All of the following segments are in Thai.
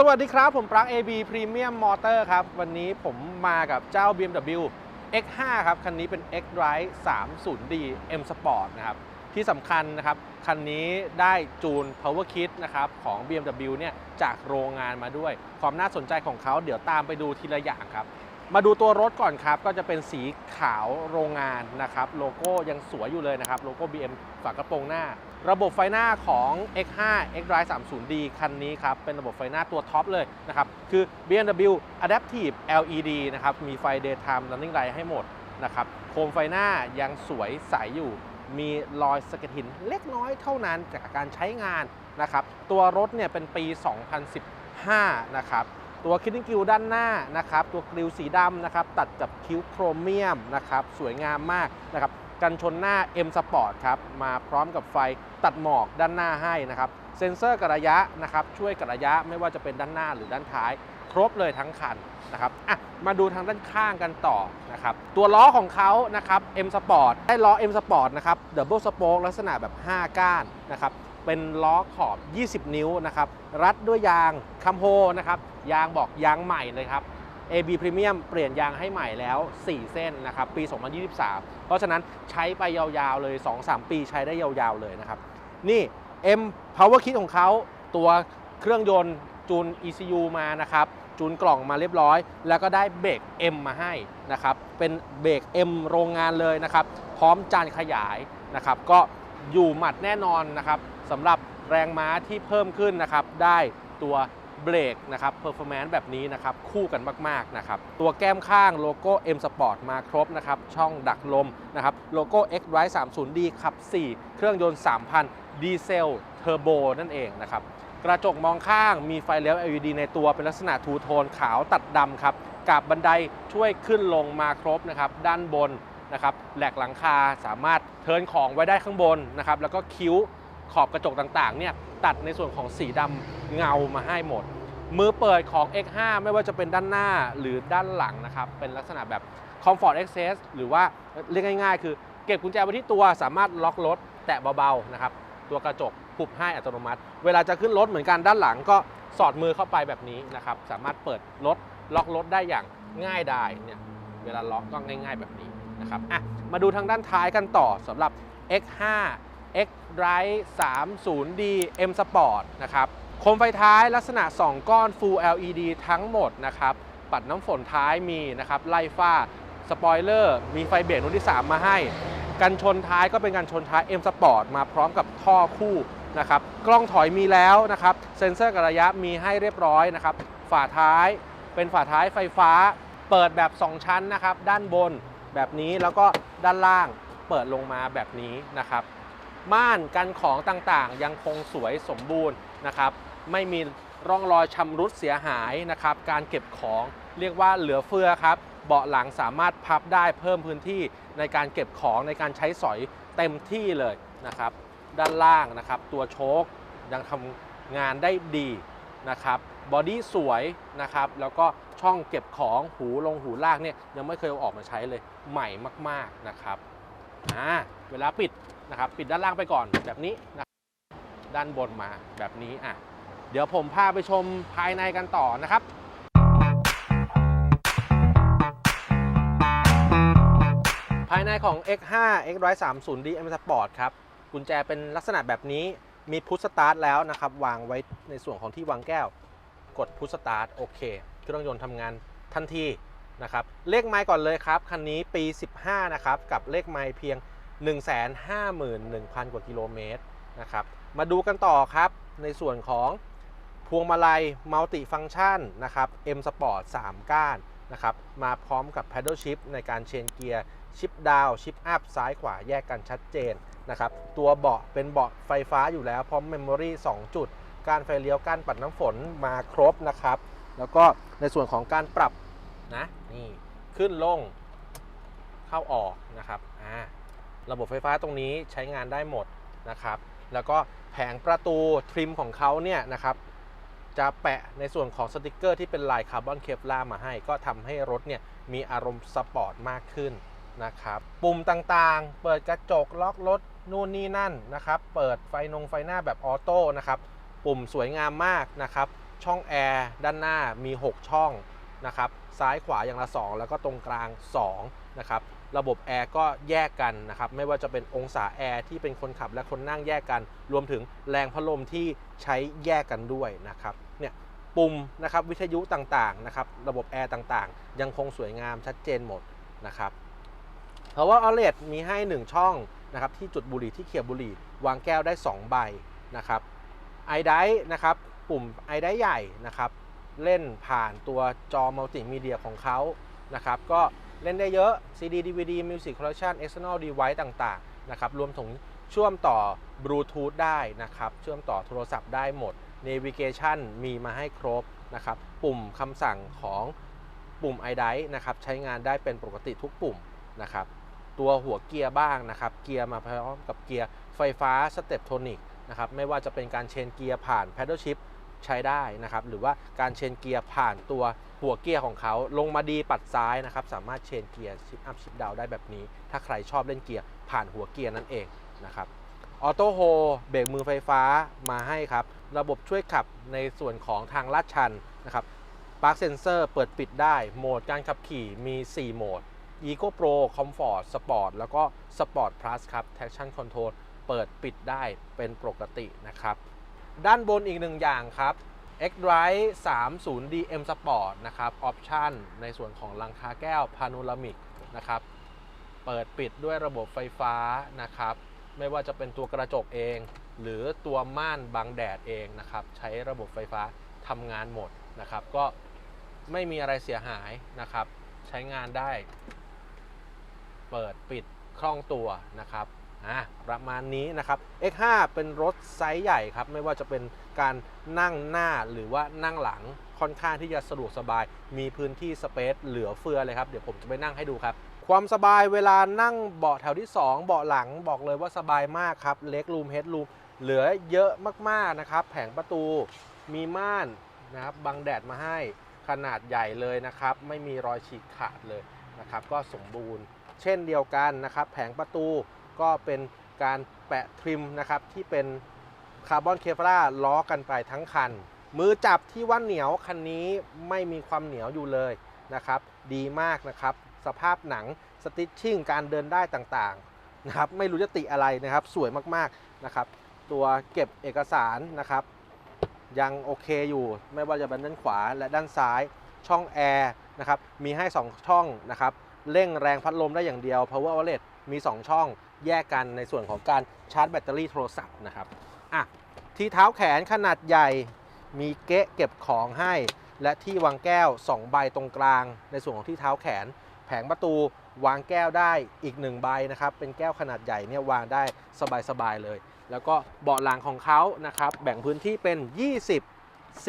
สวัสดีครับ ผมปลั๊ก AB Premium Motor ครับ วันนี้ผมมากับเจ้า BMW X5 ครับ คันนี้เป็น X Drive 30D M Sport นะครับ ที่สำคัญนะครับ คันนี้ได้จูน Power Kit นะครับ ของ BMW เนี่ย จากโรงงานมาด้วย ความน่าสนใจของเขาเดี๋ยวตามไปดูทีละอย่างครับ มาดูตัวรถก่อนครับ ก็จะเป็นสีขาวโรงงานนะครับ โลโก้ยังสวยอยู่เลยนะครับ โลโก้ BM ฝากระโปรงหน้า ระบบไฟหน้าของ X5 X Drive 30D คันนี้ครับ เป็นระบบไฟหน้าตัวท็อปเลยนะครับ คือ BMW Adaptive LED นะครับ มีไฟ Daytime Running Light ให้หมดนะครับ โคมไฟหน้ายังสวยใสอยู่ มีรอยสะเก็ดหินเล็กน้อยเท่านั้นจากการใช้งานนะครับ ตัวรถเนี่ยเป็นปี 2015 นะครับ ตัวคิดดิ้งกิลด้านหน้านะครับ ตัวกริลสีดำนะครับ ตัดกับคิ้วโครเมียมนะครับ สวยงามมากนะครับ กันชนหน้า M Sport ครับ มาพร้อมกับไฟตัดหมอกด้านหน้าให้นะครับ เซ็นเซอร์กระยะนะครับ ช่วยกระยะไม่ว่าจะเป็นด้านหน้าหรือด้านท้าย ครบเลยทั้งคันนะครับอะมาดูทางด้านข้างกันต่อนะครับ ตัวล้อของเขานะครับ M Sport ได้ล้อ M Sport นะครับ Double Spoke ลักษณะแบบ 5 ก้านนะครับ เป็นล้อขอบ 20 นิ้วนะครับ รัดด้วยยางคัมโฮนะครับ ยางบอกยางใหม่เลยครับ AB Premium เปลี่ยนยางให้ใหม่แล้ว 4 เส้นนะครับ ปี 2023 เพราะฉะนั้นใช้ไปยาวๆเลย 2-3 ปีใช้ได้ยาวๆเลยนะครับ นี่ M Power Kit ของเขาตัวเครื่องยนต์จูน ECU มานะครับ จูนกล่องมาเรียบร้อย แล้วก็ได้เบรก M มาให้นะครับ เป็นเบรก M โรงงานเลยนะครับ พร้อมจานขยายนะครับ ก็อยู่หมัดแน่นอนนะครับสำหรับแรงม้าที่เพิ่มขึ้นนะครับ ได้ตัว เบรกนะครับ performance แบบนี้นะครับคู่กันมากๆนะครับตัวแก้มข้างโลโก้ M Sport มาครบนะครับช่องดักลมนะครับโลโก้ X Drive 30D ขับ 4 เครื่องยนต์ 3,000 ดีเซลเทอร์โบนั่นเองนะครับกระจกมองข้างมีไฟเลี้ยว LED ในตัวเป็นลักษณะทูโทนขาวตัดดำครับกับบันไดช่วยขึ้นลงมาครบนะครับด้านบนนะครับแหลกหลังคาสามารถเทินของไว้ได้ข้างบนนะครับแล้วก็คิ้ว ขอบกระจกต่างๆเนี่ยตัดในส่วนของสีดำเงามาให้หมด มือเปิดของ X5 ไม่ว่าจะเป็นด้านหน้าหรือด้านหลังนะครับ เป็นลักษณะแบบ Comfort Access หรือว่าเรียกง่าย ๆ คือเก็บกุญแจไว้ที่ตัวสามารถล็อกรถแตะเบาๆนะครับตัวกระจกหุบให้อัตโนมัติ เวลาจะขึ้นรถเหมือนกันด้านหลังก็สอดมือเข้าไปแบบนี้นะครับ สามารถเปิดรถล็อกรถได้อย่างง่ายดายเนี่ยเวลาล็อกก็ง่าย ๆแบบนี้นะครับอะมาดูทางด้านท้ายกันต่อสำหรับ X5 X Drive 30D M Sport นะครับ โคมไฟท้ายลักษณะ 2 ก้อน Full LED ทั้งหมดนะครับ ปัดน้ำฝนท้ายมีนะครับ ไล่ฝ้า สปอยเลอร์ มีไฟเบรกรุ่นที่ 3 มาให้ กันชนท้ายก็เป็นกันชนท้าย M Sport มาพร้อมกับท่อคู่นะครับ กล้องถอยมีแล้วนะครับ เซ็นเซอร์กระยะมีให้เรียบร้อยนะครับ ฝาท้ายเป็นฝาท้ายไฟฟ้า เปิดแบบ 2 ชั้นนะครับ ด้านบนแบบนี้แล้วก็ด้านล่างเปิดลงมาแบบนี้นะครับ ม่านกันของต่างๆ ยังคงสวยสมบูรณ์นะครับ ไม่มีร่องรอยชำรุดเสียหายนะครับ การเก็บของเรียกว่าเหลือเฟือครับ เบาะหลังสามารถพับได้เพิ่มพื้นที่ในการเก็บของในการใช้สอยเต็มที่เลยนะครับ ด้านล่างนะครับ ตัวโชคยังทำงานได้ดีนะครับบอดี้สวยนะครับ แล้วก็ช่องเก็บของหูลงหูลากเนี่ยยังไม่เคยเอาออกมาใช้เลยใหม่มาก ๆนะครับอ่าเวลาปิด นะครับปิดด้านล่างไปก่อนแบบนี้นะด้านบนมาแบบนี้อะเดี๋ยวผมพาไปชมภายในกันต่อนะครับภายในของ X5 X 1 3 0 D M Sport ครับ กุญแจเป็นลักษณะแบบนี้ มีพุชสตาร์ทแล้วนะครับ วางไว้ในส่วนของที่วางแก้ว กดพุชสตาร์ทโอเค เครื่องยนต์ทำงานทันทีนะครับ เลขไมล์ก่อนเลยครับ คันนี้ปี 15 นะครับ กับเลขไมล์เพียง 151,000 กว่ากิโลเมตรนะครับ มาดูกันต่อครับ ในส่วนของพวงมาลัยมัลติฟัง c t ชันนะครับ M Sport 3 ก้านนะครับ มาพร้อมกับ Paddle Shift ในการเชนเกียร์ ชิปดาวชิปอัพซ้ายขวาแยกกันชัดเจนนะครับ ตัวเบาะเป็นเบาะไฟฟ้าอยู่แล้ว พร้อมเมมโมรี่2จุด การไฟเลี้ยวการปัดน้ำฝนมาครบนะครับ แล้วก็ในส่วนของการปรับนะนี่ขึ้นลงเข้าออกนะครับอ่า ระบบไฟฟ้าตรงนี้ใช้งานได้หมดนะครับ แล้วก็แผงประตูทริมของเขาเนี่ยนะครับจะแปะในส่วนของสติกเกอร์ที่เป็นลายคาร์บอนเคปลามาให้ ก็ทำให้รถเนี่ยมีอารมณ์สปอร์ตมากขึ้นนะครับปุ่มต่างๆ เปิดกระจกล็อกรถนู่นนี่นั่นนะครับ เปิดไฟนงไฟหน้าแบบออโต้นะครับ ปุ่มสวยงามมากนะครับ ช่องแอร์ด้านหน้ามี 6 ช่องนะครับ ซ้ายขวาอย่างละ 2 แล้วก็ตรงกลาง2นะครับ ระบบแอร์ก็แยกกันนะครับไม่ว่าจะเป็นองศาแอร์ที่เป็นคนขับและคนนั่งแยกกัน รวมถึงแรงพัดลมที่ใช้แยกกันด้วยนะครับเนี่ยปุ่มนะครับวิทยุต่างๆนะครับระบบแอร์ต่างๆ ยังคงสวยงามชัดเจนหมดนะครับเพราะว่า OLED มีให้ 1 ช่องนะครับที่จุดบุหรี่ที่เขียบบุหรี่ วางแก้วได้ 2 ใบนะครับไอได้นะครับปุ่มไอได้ใหญ่นะครับเล่นผ่านตัวจอมัลติมีเดียของเขานะครับก็ เล่นได้เยอะ CD DVD Music Collection External Device ต่างๆนะครับรวมถึงเชื่อมต่อบลูทูธได้นะครับเชื่อมต่อโทรศัพท์ได้หมด Navigation มีมาให้ครบนะครับปุ่มคำสั่งของปุ่ม i d i นะครับใช้งานได้เป็นปกติทุกปุ่มนะครับตัวหัวเกียร์บ้างนะครับเกียร์มาพร้อมกับเกียร์ไฟฟ้าสเต p โทนิกนะครับไม่ว่าจะเป็นการเชนเกียร์ผ่าน Paddle Shift ใช้ได้นะครับ หรือว่าการเชนเกียร์ผ่านตัวหัวเกียร์ของเขาลงมาดีปัดซ้ายนะครับ สามารถเชนเกียร์ชิปอัพชิปดาวได้แบบนี้ ถ้าใครชอบเล่นเกียร์ผ่านหัวเกียร์นั่นเองนะครับออโต้โฮเบรกมือไฟฟ้ามาให้ครับ ระบบช่วยขับในส่วนของทางลาดชันนะครับปาร์คเซนเซอร์เปิดปิดได้ โหมดการขับขี่มี 4 โหมด Eco Pro Comfort Sport แล้วก็ Sport Plus ครับ Traction Control เปิดปิดได้เป็นปกตินะครับ ด้านบนอีกหนึ่งอย่างครับ X-Drive 30D M Sport นะครับ ออปชันในส่วนของลังคาแก้ว Panoramic นะครับ เปิดปิดด้วยระบบไฟฟ้านะครับ ไม่ว่าจะเป็นตัวกระจกเอง หรือตัวม่านบังแดดเองนะครับ ใช้ระบบไฟฟ้าทำงานหมดนะครับ ก็ไม่มีอะไรเสียหายนะครับ ใช้งานได้ เปิดปิดคล่องตัวนะครับ อะประมาณนี้นะครับ X5 เป็นรถไซส์ใหญ่ครับ ไม่ว่าจะเป็นการนั่งหน้าหรือว่านั่งหลังค่อนข้างที่จะสะดวกสบาย มีพื้นที่สเปซเหลือเฟือเลยครับ เดี๋ยวผมจะไปนั่งให้ดูครับ ความสบายเวลานั่งเบาะแถวที่ 2 เบาะหลังบอกเลยว่าสบายมากครับ เล็กรูมเฮดรูมเหลือเยอะมากๆนะครับ แผงประตูมีม่านนะครับบังแดดมาให้ขนาดใหญ่เลยนะครับ ไม่มีรอยฉีกขาดเลยนะครับ ก็สมบูรณ์ เช่นเดียวกันนะครับ แผงประตู ก็เป็นการแปะทริมนะครับที่เป็นคาร์บอนเคฟราล้อกันไปทั้งคัน มือจับที่ว่าเหนียวคันนี้ไม่มีความเหนียวอยู่เลยนะครับ ดีมากนะครับ สภาพหนังสติชชิ่งการเดินได้ต่างๆนะครับไม่รู้จะติอะไรนะครับ สวยมากๆนะครับ ตัวเก็บเอกสารนะครับ ยังโอเคอยู่ไม่ว่าจะเป็นด้านขวาและด้านซ้ายช่องแอร์นะครับมีให้ 2 ช่องนะครับ เร่งแรงพัดลมได้อย่างเดียว Power Outlet มี 2 ช่องแยกกันในส่วนของการชาร์จแบตเตอรี่โทรศัพท์นะครับอะที่เท้าแขนขนาดใหญ่ มีเกะเก็บของให้ และที่วางแก้ว 2 ใบตรงกลาง ในส่วนของที่เท้าแขน แผงประตูวางแก้วได้อีก1ใบนะครับ เป็นแก้วขนาดใหญ่เนี่ยวางได้สบายๆเลย แล้วก็เบาะหลังของเขานะครับ แบ่งพื้นที่เป็น 20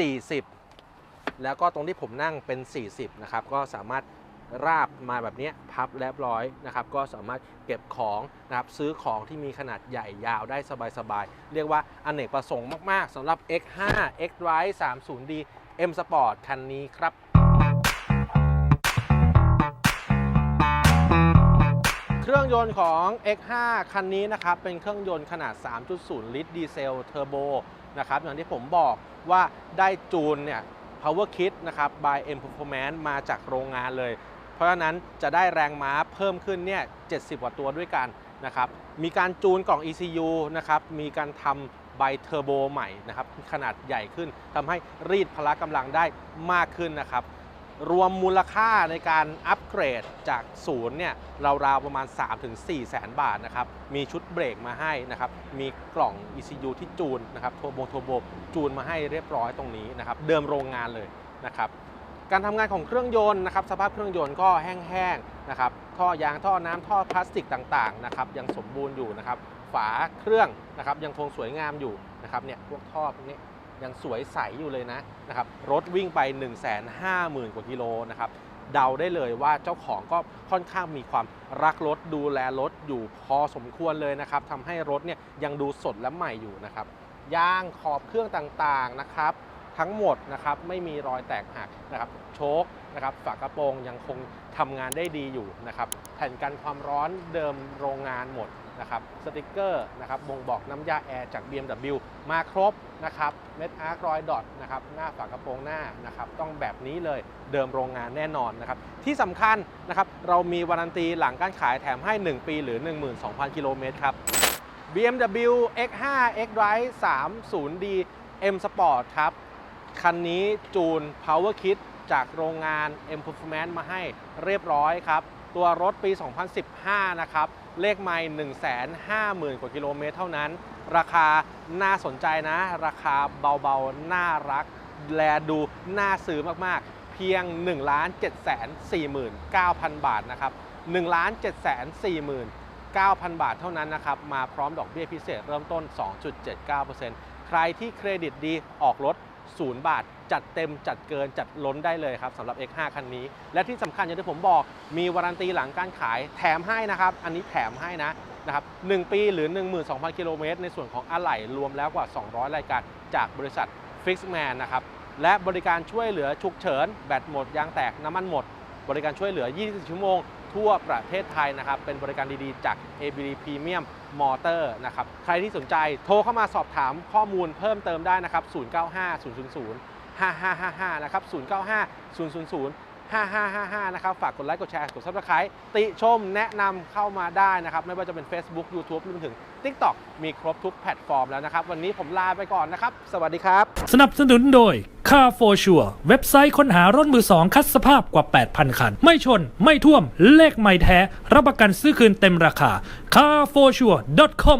40 แล้วก็ตรงที่ผมนั่งเป็น 40 นะครับ ก็สามารถ ราบมาแบบนี้พับเรียบร้อยนะครับก็สามารถเก็บของนะครับซื้อของที่มีขนาดใหญ่ยาวได้สบายๆ เรียกว่าอนเนกประสงค์มากๆสำหรับ X5 X-Drive 30D M Sport คันนี้ครับเครื่องยนต์ของ X5 คันนี้นะครับ เป็นเครื่องยนต์ขนาด 3.0 ลิตรดีเซลเทอร์โบนะครับ อย่างที่ผมบอกว่าได้จูนเนี่ย Power Kit นะครับ by M Performance มาจากโรงงานเลย เพราะฉะนั้นจะได้แรงม้าเพิ่มขึ้นเนี่ย70กว่าตัวด้วยกันนะครับ มีการจูนกล่อง ECU นะครับ มีการทำไบเทอร์โบใหม่นะครับ ขนาดใหญ่ขึ้นทำให้รีดพละกำลังได้มากขึ้นนะครับ รวมมูลค่าในการอัปเกรดจากศูนย์เนี่ยราวๆประมาณ 3-4 แสนบาทนะครับ มีชุดเบรกมาให้นะครับ มีกล่อง ECU ที่จูนนะครับโทโบโทโบจูนมาให้เรียบร้อยตรงนี้นะครับ เดิมโรงงานเลยนะครับ การทำงานของเครื่องยนต์นะครับสภาพเครื่องยนต์ก็แห้งๆนะครับท่อยางท่อน้ำท่อพลาสติกต่างๆนะครับยังสมบูรณ์อยู่นะครับฝาเครื่องนะครับยังคงสวยงามอยู่นะครับเนี่ยพวกท่อพวกนี้ยังสวยใสอยู่เลยนะนะครับรถวิ่งไป 1 5 0 0 0 0 กว่ากิโลนะครับเดาได้เลยว่าเจ้าของก็ค่อนข้างมีความรักรถดูแลรถอยู่พอสมควรเลยนะครับทำให้รถเนี่ยยังดูสดและใหม่อยู่นะครับยางขอบเครื่องต่างๆนะครับ ทั้งหมดนะครับไม่มีรอยแตกหักนะครับโชคนะครับฝากระโปรงยังคงทำงานได้ดีอยู่นะครับแผ่นกันความร้อนเดิมโรงงานหมดนะครับสติกเกอร์นะครับบ่งบอกน้ำยาแอร์จาก BMW มาครบนะครับเม็ดอาร์ครอยดอทนะครับหน้าฝากระโปรงหน้านะครับต้องแบบนี้เลยเดิมโรงงานแน่นอนนะครับที่สำคัญนะครับเรามีวารันตีหลังการขายแถมให้ 1 ปีหรือ 12,000 กิโลเมตรครับ BMW X5 X-Drive 30D M Sport ครับ คันนี้จูน Power Kit จากโรงงาน M Performance มาให้เรียบร้อยครับ ตัวรถปี 2015 นะครับ เลขไม่150,000 กว่ากิโลเมตรเท่านั้น ราคาน่าสนใจนะ ราคาเบาๆ น่ารัก แลดูน่าซื้อมากๆ เพียง 1 7 4 9 0 0 0 บาทนะครับ 1 7 4 9,000 บาทเท่านั้นนะครับ มาพร้อมดอกเบี้ยพิเศษเริ่มต้น 2.79%ใครที่เครดิตดีออกรถ 0 บาท จัดเต็มจัดเกินจัดล้นได้เลยครับสำหรับ X5 คันนี้ และที่สำคัญอย่างที่ผมบอกมีวารันตีหลังการขายแถมให้นะครับ อันนี้แถมให้นะนะครับ1ปีหรือ 12,000 กิโลเมตรในส่วนของอะไหล่รวมแล้วกว่า 200 รายการจากบริษัท Fixman นะครับและบริการช่วยเหลือฉุกเฉิน แบตหมด ยางแตกน้ำมันหมด บริการช่วยเหลือ24ชั่วโมง ทั่วประเทศไทยนะครับ เป็นบริการดีๆ จาก ABD Premium มอเตอร์นะครับ ใครที่สนใจโทรเข้ามาสอบถามข้อมูลเพิ่มเติมได้นะครับ 095 000 5555 นะครับ 095 000 5555 นะครับ ฝากกดไลค์กดแชร์กด Subscribe ติชมแนะนำเข้ามาได้นะครับ ไม่ว่าจะเป็น Facebook YouTube รวมถึง TikTok มีครบทุกแพลตฟอร์มแล้วนะครับ วันนี้ผมลาไปก่อนนะครับ สวัสดีครับ สนับสนุนโดย Car for Sure เว็บไซต์ค้นหารถมือสองคัดสภาพกว่า 8,000 คัน ไม่ชนไม่ท่วมเลขไม่แท้ รับประกันซื้อคืนเต็มราคา carforsure.com